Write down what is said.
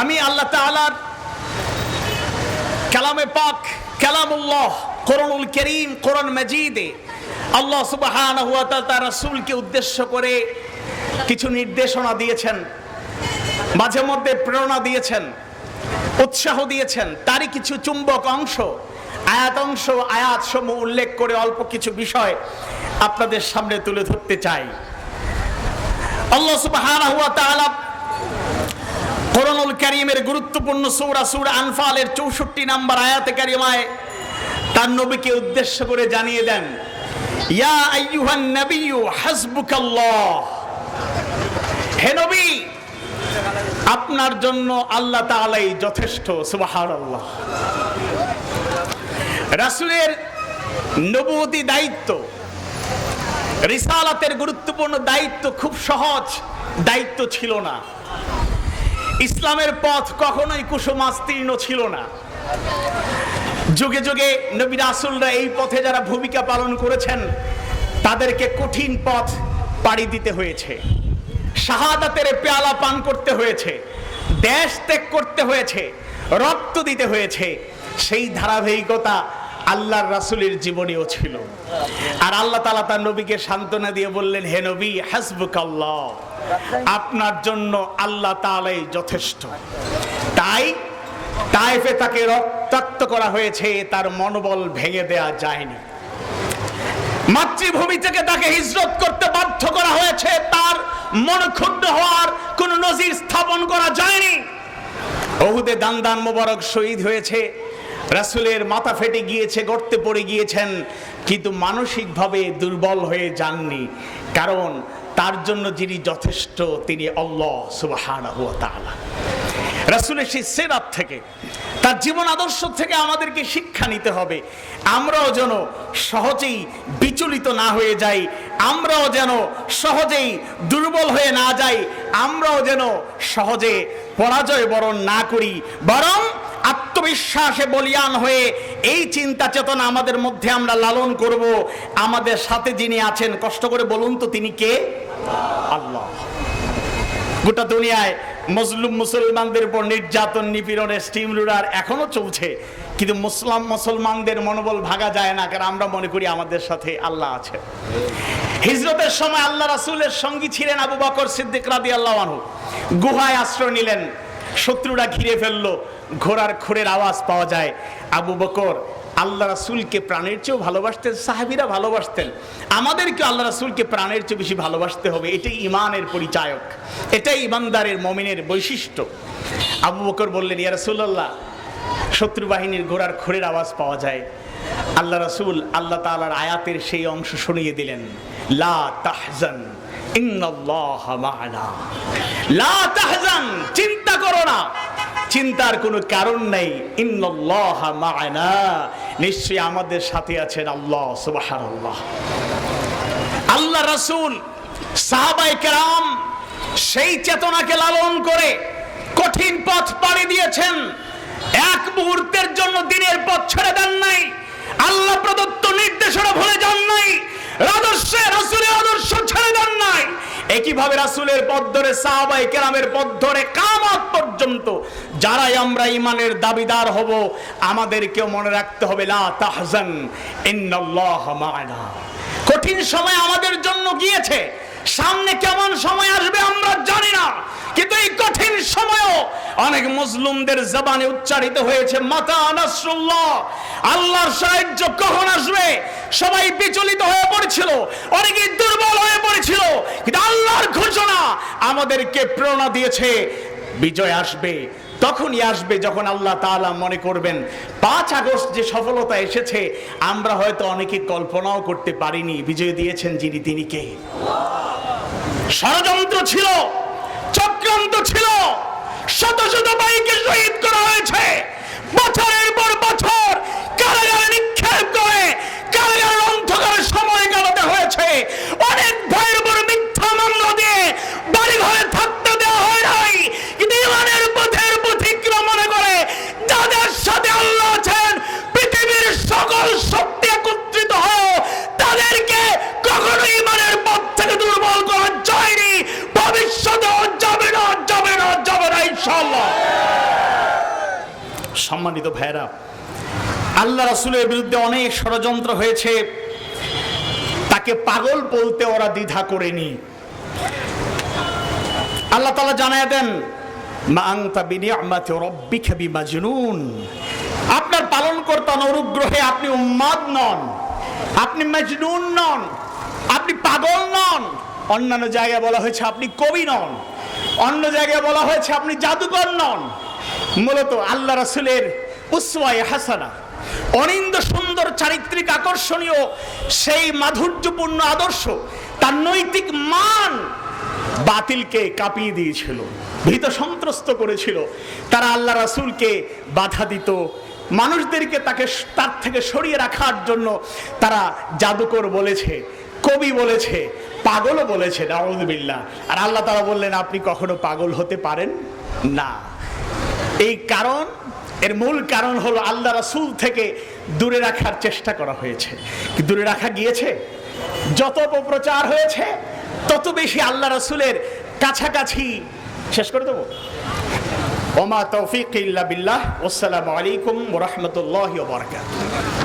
আমি আল্লাহ তাআলার কালামে পাক কালামুল্লাহ, কোরআনুল করিম, কোরআন মাজিদে আল্লাহ তাআলা তার রাসূলকে উদ্দেশ্য করে কিছু নির্দেশনা দিয়েছেন, মাঝে মধ্যে প্রেরণা দিয়েছেন, উৎসাহ দিয়েছেন। তারই কিছু চুম্বক অংশ, আয়াত অংশ, আয়াত সমূহ উল্লেখ করে অল্প কিছু বিষয় আপনাদের সামনে তুলে ধরতে চাই। আল্লাহ সুবহানাহু কোরআনুল কারীমের গুরুত্বপূর্ণ সূরা সূরা আনফালের 64 নম্বর আয়াতে কারিমায় তার নবীকে উদ্দেশ্য করে জানিয়ে দেন, ইয়া আইয়ুহান নাবিয়্যু হাসবুকাল্লাহ। হে নবী, আপনার জন্য আল্লাহ তাআলাই যথেষ্ট, সুবহানাল্লাহ। রাসূলের নবুয়তি দায়িত্ব, রিসালাতের গুরুত্বপূর্ণ দায়িত্ব খুব সহজ, দায়িত্ব ছিল না। ইসলামের পথ কখনোই কুসুমাস্তীর্ণ ছিল না। যুগে যুগে নবী রাসুলরা এই পথে যারা ভূমিকা পালন করেছেন, তাদেরকে কঠিন পথ পাড়ি দিতে হয়েছে। শাহাদাতের পেয়ালা পান করতে হয়েছে, দেশ ত্যাগ করতে হয়েছে, রক্ত দিতে হয়েছে। সেই ধারাবাহিকতা আল্লাহর রাসুলের জীবনেও ছিল। আর আল্লাহ তালা তার নবীকে সান্ত্বনা দিয়ে বললেন, হে নবী হাসবুক আল্লাহ আপনার জন্য আল্লাহ তালাই যথেষ্ট। তাই তাইফে তাকে রক্তাক্ত করা হয়েছে, তার মনোবল ভেঙে দেয়া যায়নি। মাতৃভূমি থেকে তাকে হিজরত করতে বাধ্য করা হয়েছে, তার মন ক্ষুণ্ণ হওয়ার কোন নজির স্থাপন করা যায়নি। ওহুদে দান দান মোবারক শহীদ হয়েছে রাসুলের মাথা ফেটে গিয়েছে, গর্তে পড়ে গিয়েছেন, কিন্তু মানসিকভাবে দুর্বল হয়ে যাননি। কারণ তার জন্য যিনি যথেষ্ট, তিনি আল্লাহ সুবহানাহু ওয়া রাসুলের সেই সেরাত থেকে, তার জীবন আদর্শ থেকে আমাদেরকে শিক্ষা নিতে হবে। আমরাও যেন সহজেই বিচলিত না হয়ে যাই, আমরাও যেন সহজেই দুর্বল হয়ে না যাই, আমরাও যেন সহজে পরাজয় বরণ না করি, বরং আত্মবিশ্বাসে বলিয়ান হয়ে এই চিন্তা চেতনা আমাদের মধ্যে আমরা লালন করব। আমাদের সাথে যিনি আছেন, কষ্ট করে বলুন তো তিনি কে? আল্লাহ। গোটা দুনিয়ায় মুসলিম মুসলমানদের উপর নির্যাতন, নিপীড়নের স্টিম রুলার এখনও চলছে। কিন্তু মুসলাম, মুসলমানদের মনোবল ভাগা যায় না, কারণ আমরা মনে করি আমাদের সাথে আল্লাহ আছে। হিজরতের সময় আল্লাহ রাসুলের সঙ্গী ছিলেন আবু বকর সিদ্দিক রাদিয়াল্লাহু আনহু। গুহায় আশ্রয় নিলেন। শত্রুরা ঘিরে ফেলল, ঘোড়ার খুরের আওয়াজ পাওয়া যায়। আবু বকর আল্লাহ রাসূলকে প্রাণের চেয়েও ভালোবাসতেন, সাহাবীরা ভালোবাসতেন। আমাদেরকে আল্লাহ রাসূলকে প্রাণের চেয়ে বেশি ভালোবাসতে হবে, এটাই ইমানের পরিচায়ক, এটাই ইমানদারের মমিনের বৈশিষ্ট্য। আবু বকর বললেন, ইয়া রাসূলুল্লাহ, শত্রু বাহিনীর ঘোড়ার খুরের আওয়াজ পাওয়া যায়। আল্লাহ রাসূল আল্লাহ তাআলার আয়াতের সেই অংশ শুনিয়ে দিলেন, লা তাহজান, ইন্নাল্লাহ মা'ানা লা তাহজান চিন্তার কোনো কারণ নেই। নিশ্চয়ই আমাদের সাথে আছেন আল্লাহ, সুবহানাল্লাহ। আল্লাহ রাসূল, সাহাবায়ে কেরাম সেই চেতনাকে লালন করে কঠিন পথ পাড়ি দিয়েছেন। এক মুহূর্তের জন্য দিনের পথ ছেড়ে দেন নাই। আল্লাহ প্রদত্ত নির্দেশনা ভুলে যান নাই। আদর্শে একইভাবে রাসুলের পথ ধরে সাহাবাই কেরামের পথ ধরে কামাত পর্যন্ত যারাই আমরা ইমানের দাবিদার হব, আমাদেরকেও মনে রাখতে হবে, লা তাহজান ইন্নাল্লাহ মা'না। কঠিন সময় আমাদের জন্য গিয়েছে। সামনে কেমন সময় আসবে আমরা জানি না। কিন্তু এই কঠিন সময়ও অনেক মুসলিমদের জবানে উচ্চারিত হয়েছে, মাতা নাসরুল্লাহ, আল্লাহর সাহায্য কখন আসবে? সবাই বিচলিত হয়ে পড়েছিল অনেকে দুর্বল হয়ে পড়েছিল, কিন্তু আল্লাহর ঘোষণা আমাদেরকে প্রেরণা দিয়েছে, বিজয় আসবে, তখনই আসবে যখন আল্লাহ তাআলা মনে করবেন, পাঁচ আগস্ট যে সফলতা এসেছে, আমরা হয়তো অনেকে কল্পনাও করতে পারিনি, বিজয় দিয়েছেন যিনি, তিনি কে? ষড়যন্ত্র ছিল চক্রান্ত ছিল শত শত বাইকে শহীদ করা হয়েছে। বছরের পর বছর কারাগারে নিক্ষেপ করে কারাগারের অন্ধকারে সময় কাটাতে হয়েছে অনেক ভাইয়ের উপর মিথ্যা মামলা দিয়ে বাড়ি ঘরে থাকতে দেওয়া হয় নাই কিন্তু ইমানের পথের পথিক্রম মনে করে যাদের সাথে আল্লাহ আছেন পৃথিবীর সকল শক্তি একত্রিত হয় তাদেরকে কখনো ইমানের পথ থেকে দুর্বল করা যায়নি ভবিষ্যতেও যাবে না যাবে না যাবে সম্মানিত ভাইরা আল্লাহ রাসূলের বিরুদ্ধে অনেক ষড়যন্ত্র হয়েছে। তাকে পাগল বলতে ওরা দ্বিধা করেনি। আল্লাহ তালা জানায় দেন আপনার পালন কর্তার অনুগ্রহে আপনি উম্মাদ নন, আপনি মাজনুন নন, আপনি পাগল নন। অন্যান্য জায়গায় বলা হয়েছে আপনি কবি নন, অন্য জায়গায় বলা হয়েছে আপনি জাদুকর নন। মূলত আল্লাহ রাসূলের উসওয়ায়ে হাসানা, অনিন্দ সুন্দর চারিত্রিক আকর্ষণীয় সেই মাধুর্যপূর্ণ আদর্শ, তার নৈতিক মান বাতিলকে কাঁপিয়ে দিয়েছিল, ভীত সন্ত্রস্ত করেছিল। তারা আল্লাহ রাসুলকে বাধা দিত। মানুষদেরকে তাকে তার থেকে সরিয়ে রাখার জন্য তারা জাদুকর বলেছে, কবি বলেছে, পাগলও বলেছে নাউযুবিল্লাহ আর আল্লাহ তারা বললেন, আপনি কখনো পাগল হতে পারেন? না। এই কারণ, এর মূল কারণ হলো আল্লাহ রাসুল থেকে দূরে রাখার চেষ্টা করা হয়েছে। দূরে রাখা গিয়েছে? যত অপপ্রচার হয়েছে, তত বেশি আল্লাহ রাসুলের কাছাকাছি। শেষ করে দেবো? ওমা তৌফিক ইল্লা বিল্লাহ আসসালামু আলাইকুম রাহমাতুল্লাহি ওয়া বারাকাতুহু।